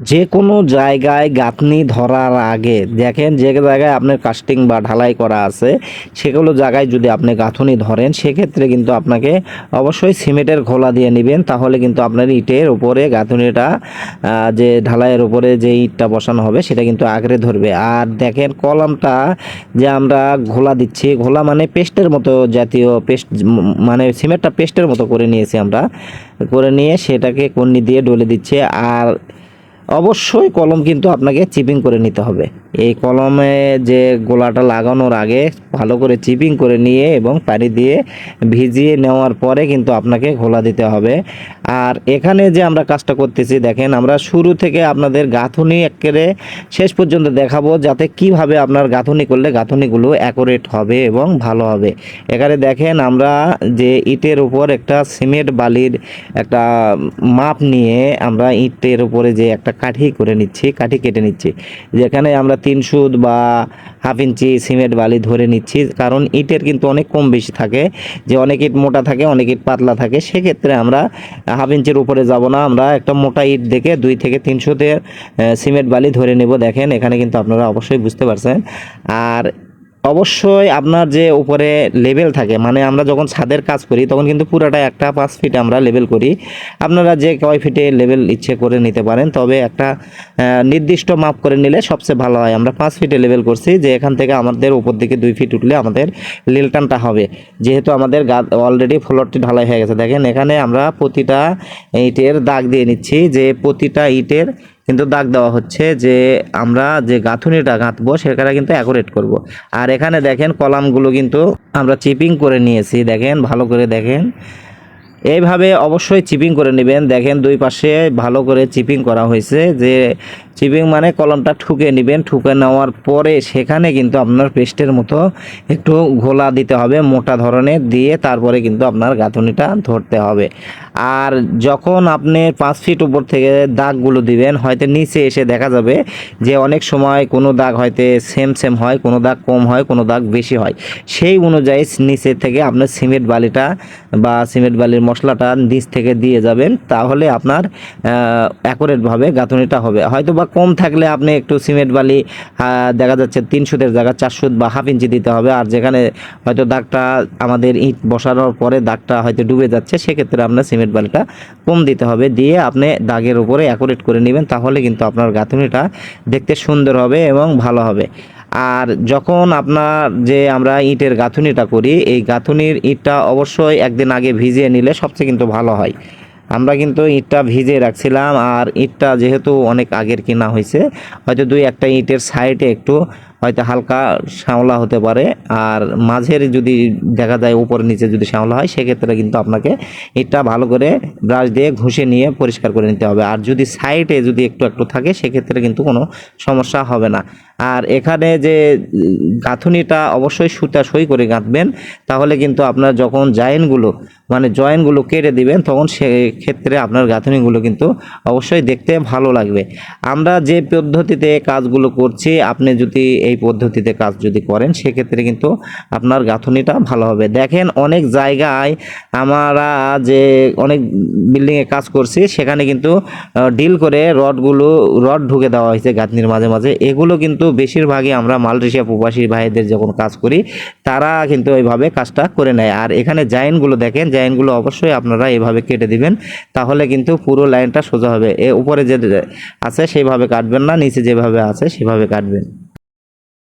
যে কোনো জায়গায় গাঁথনি ধরার আগে, দেখেন যে জায়গায় আপনার কাস্টিং বা ঢালাই করা আছে, সেগুলো জায়গায় যদি আপনি গাঁথনি ধরেন, সেক্ষেত্রে কিন্তু আপনাকে অবশ্যই সিমেন্টের ঘোলা দিয়ে নেবেন। তাহলে কিন্তু আপনার ইটের উপরে গাঁথনিটা যে ঢালাইয়ের উপরে যে ইটটা বসানো হবে, সেটা কিন্তু আগড়ে ধরবে। আর দেখেন কলমটা যে আমরা ঘোলা দিচ্ছি, ঘোলা মানে পেস্টের মতো জাতীয় পেস্ট মানে সিমেন্টটা পেস্টের মতো করে নিয়েছি আমরা। করে নিয়ে সেটাকে কন্নি দিয়ে ডলে দিচ্ছে। আর অবশ্যই কলম কিন্তু আপনাকে চিপিং করে নিতে হবে। এই কলমে যে গোলাটা লাগানোর আগে ভালো করে চিপিং করে নিয়ে এবং পানি দিয়ে ভিজিয়ে নেওয়ার পরে কিন্তু আপনাকে ঘোলা দিতে হবে। আর এখানে যে আমরা কাজটা করতেছি, দেখেন আমরা শুরু থেকে আপনাদের গাঁথুনি একেবারে শেষ পর্যন্ত দেখাবো যাতে কীভাবে আপনার গাঁথুনি করলে গাঁথুনিগুলো অ্যাকুরেট হবে এবং ভালো হবে। এখানে দেখেন আমরা যে ইটের উপর একটা সিমেন্ট বালির একটা মাপ নিয়ে আমরা ইটের উপরে যে একটা কাঠি করে নিচ্ছি, কাঠি কেটে নিচ্ছি। যেখানে আমরা তিন সুদ বা হাফ ইঞ্চি সিমেন্ট বালি ধরে নিচ্ছি, কারণ ইটের কিন্তু অনেক কম বেশি থাকে। যে অনেক ইট মোটা থাকে, অনেক ইট পাতলা থাকে, সেক্ষেত্রে আমরা হাফ ইঞ্চির উপরে যাব না। আমরা একটা মোটা ইট দেখে দুই থেকে তিনশোতে সিমেন্ট বালি ধরে নেব। দেখেন, এখানে কিন্তু আপনারা অবশ্যই বুঝতে পারছেন। আর অবশ্যই আপনার যে উপরে লেভেল থাকে মানে আমরা যখন ছাদের কাজ করি, তখন কিন্তু পুরোটা একটা পাঁচ ফিট আমরা লেভেল করি। আপনারা যে কয় ফিটে লেভেল ইচ্ছে করে নিতে পারেন, তবে একটা নির্দিষ্ট মাপ করে নিলে সবচেয়ে ভালো হয়। আমরা পাঁচ ফিটে লেভেল করছি, যে এখান থেকে আমাদের উপর দিকে দুই ফিট উঠলে আমাদের লিলটানটা হবে। যেহেতু আমাদের অলরেডি ফ্লোরটি ঢালাই হয়ে গেছে। দেখেন, এখানে আমরা প্রতিটা ইটের দাগ দিয়ে নিচ্ছি, যে প্রতিটা ইটের কিন্তু দাগ দেওয়া হচ্ছে যে আমরা যে গাঁথুনিটা গাঁথবো সেখানে কিন্তু অ্যাকুরেট করব। আর এখানে দেখেন কলামগুলো কিন্তু আমরা চিপিং করে নিয়েছি, দেখেন, ভালো করে দেখেন। এইভাবে অবশ্যই চিপিং করে নেবেন। দেখেন দুই পাশে ভালো করে চিপিং করা হয়েছে যে চিপিং মানে কলমটা ঠুকে নেবেন। ঠুকে নেওয়ার পরে সেখানে কিন্তু আপনার পেস্টের মতো একটু ঘোলা দিতে হবে, মোটা ধরনের দিয়ে তারপরে কিন্তু আপনার গাঁথুনিটা ধরতে হবে। আর যখন আপনি পাঁচ ফিট উপর থেকে দাগগুলো দিবেন, হয়তো নিচে এসে দেখা যাবে যে অনেক সময় কোনো দাগ হয়তো সেম সেম হয়, কোনো দাগ কম হয়, কোনো দাগ বেশি হয়। সেই অনুযায়ী নিচে থেকে আপনার সিমেন্ট বালিটা বা সিমেন্ট বালির মশলাটা নিচ থেকে দিয়ে যাবেন, তাহলে আপনার অ্যাকুরেটভাবে গাঁথুনিটা হবে। হয়তো বা কম থাকলে আপনি একটু সিমেন্ট বালি দেখা যাচ্ছে তিন সুদের জায়গা, চার সুদ বা হাফ ইঞ্চি দিতে হবে। আর যেখানে হয়তো দাগটা আমাদের ইট বসানোর পরে দাগটা হয়তো ডুবে যাচ্ছে, সেক্ষেত্রে আপনার সিমেন্ট বালিটা কম দিতে হবে। দিয়ে আপনি দাগের উপরে অ্যাকুরেট করে নেবেন, তাহলে কিন্তু আপনার গাঁথুনিটা দেখতে সুন্দর হবে এবং ভালো হবে। আর যখন আপনার যে আমরা ইটের গাঁথুনিটা করি, এই গাঁথুনির ইটটা অবশ্যই একদিন আগে ভিজিয়ে নিলে সবচেয়ে কিন্তু ভালো হয়। আমরা কিন্তু ইটটা ভিজিয়ে রাখছিলাম, আর ইটটা যেহেতু অনেক আগের কেনা হয়েছে, হয়তো দুই একটা ইটের সাইডে একটু হয়তো হালকা শ্যাওলা হতে পারে। আর মাঝের যদি দেখা যায় উপর নিচে যদি শ্যাওলা হয়, সেক্ষেত্রে কিন্তু আপনাকে এটা ভালো করে ব্রাশ দিয়ে ঘষে নিয়ে পরিষ্কার করে নিতে হবে। আর যদি সাইডে যদি একটু একটু থাকে, সেক্ষেত্রে কিন্তু কোনো সমস্যা হবে না। আর এখানে যে গাঁথুনিটা অবশ্যই সুতা সই করে গাঁথবেন, তাহলে কিন্তু আপনার যখন জায়েনগুলো মানে জয়েন্টগুলো কেটে দিবেন, তখন সেক্ষেত্রে আপনার গাঁথুনিগুলো কিন্তু অবশ্যই দেখতে ভালো লাগবে। আমরা যে পদ্ধতিতে কাজগুলো করছি, আপনি যদি এই পদ্ধতিতে কাজ যদি করেন, সেক্ষেত্রে কিন্তু আপনার গাঁথনিটা ভালো হবে। দেখেন অনেক জায়গায় আমরা যে অনেক বিল্ডিংয়ে কাজ করছি, সেখানে কিন্তু ডিল করে রডগুলো, রড ঢুকে দেওয়া হয়েছে গাঁথনির মাঝে মাঝে। এগুলো কিন্তু বেশিরভাগই আমরা মালয়েশিয়া প্রবাসী ভাইদের যখন কাজ করি, তারা কিন্তু এইভাবে কাজটা করে নেয়। আর এখানে জাইনগুলো দেখেন জাইনগুলো অবশ্যই আপনারা এভাবে কেটে দিবেন, তাহলে কিন্তু পুরো লাইনটা সোজা হবে। এ উপরে যে আছে সেইভাবে কাটবেন না, নিচে যেভাবে আছে, সেভাবে কাটবেন।